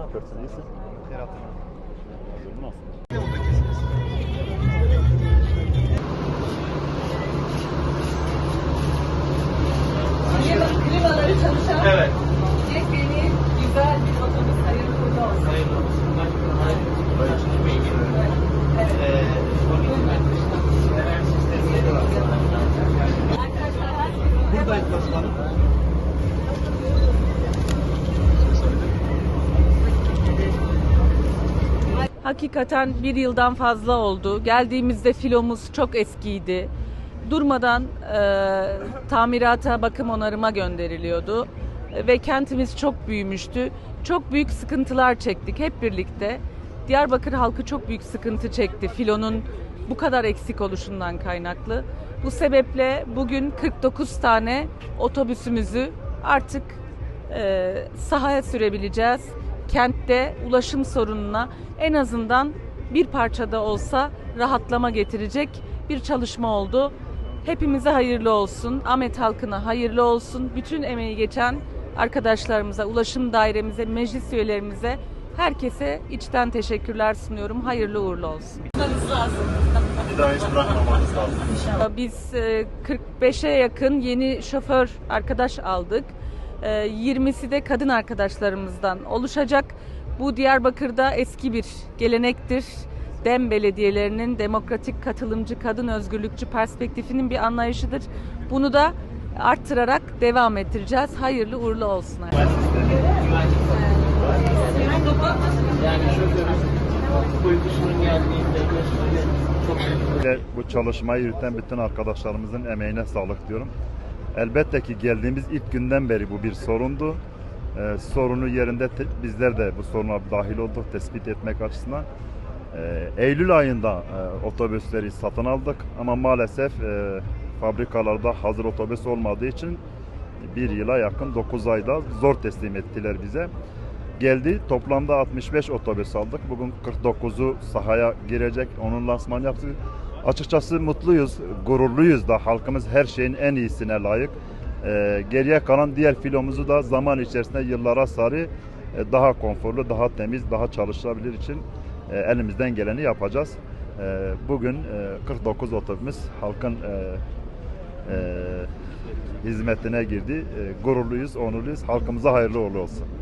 Ne yapıyorsun? İyisin? Ferhat'ın. Durmaz. Klimaları çalışan Evet. yepyeni güzel bir otobüs hayırlı uğurlu olsun. Hayırlı olsun. Böyle çalışmaya geliyorum. Ee, onun için ben haber sistemine de var. Buradayız başkanım. Hakikaten bir yıldan fazla oldu. Geldiğimizde filomuz çok eskiydi. Durmadan e, tamirata, bakım onarıma gönderiliyordu. Ve kentimiz çok büyümüştü. Çok büyük sıkıntılar çektik hep birlikte. Diyarbakır halkı çok büyük sıkıntı çekti filonun bu kadar eksik oluşundan kaynaklı. Bu sebeple bugün 49 tane otobüsümüzü artık e, sahaya sürebileceğiz. Kentte ulaşım sorununa en azından bir parçada olsa rahatlama getirecek bir çalışma oldu. Hepimize hayırlı olsun. Ahmet halkına hayırlı olsun. Bütün emeği geçen arkadaşlarımıza, ulaşım dairemize, meclis üyelerimize herkese içten teşekkürler sunuyorum. Hayırlı uğurlu olsun. Bir daha hiç bırakmamamız lazım. Biz e, 45'e yakın yeni şoför arkadaş aldık. E, 20'si de kadın arkadaşlarımızdan oluşacak. Bu Diyarbakır'da eski bir gelenektir. DEM belediyelerinin demokratik katılımcı, kadın özgürlükçü perspektifinin bir anlayışıdır. Bunu da arttırarak devam ettireceğiz. Hayırlı uğurlu olsun. Bu çalışmayı yürüten bütün arkadaşlarımızın emeğine sağlık diyorum. Elbette ki geldiğimiz ilk günden beri bu bir sorundu. Ee, sorunu yerinde bizler de bu soruna dahil olduk tespit etmek açısından. Ee, Eylül ayında e, otobüsleri satın aldık ama maalesef e, fabrikalarda hazır otobüs olmadığı için bir yıla yakın 9 ayda zor teslim ettiler bize. Geldi toplamda 65 otobüs aldık. Bugün 49'u sahaya girecek. Onun lansmanı yaptık. Açıkçası mutluyuz, gururluyuz da halkımız her şeyin en iyisine layık. Ee, geriye kalan diğer filomuzu da zaman içerisinde yıllara sarı e, daha konforlu, daha temiz, daha çalışılabilir için e, elimizden geleni yapacağız. E, bugün e, 49 otobüs halkın e, e, hizmetine girdi. E, gururluyuz, onurluyuz. Halkımıza hayırlı uğurlu olsun.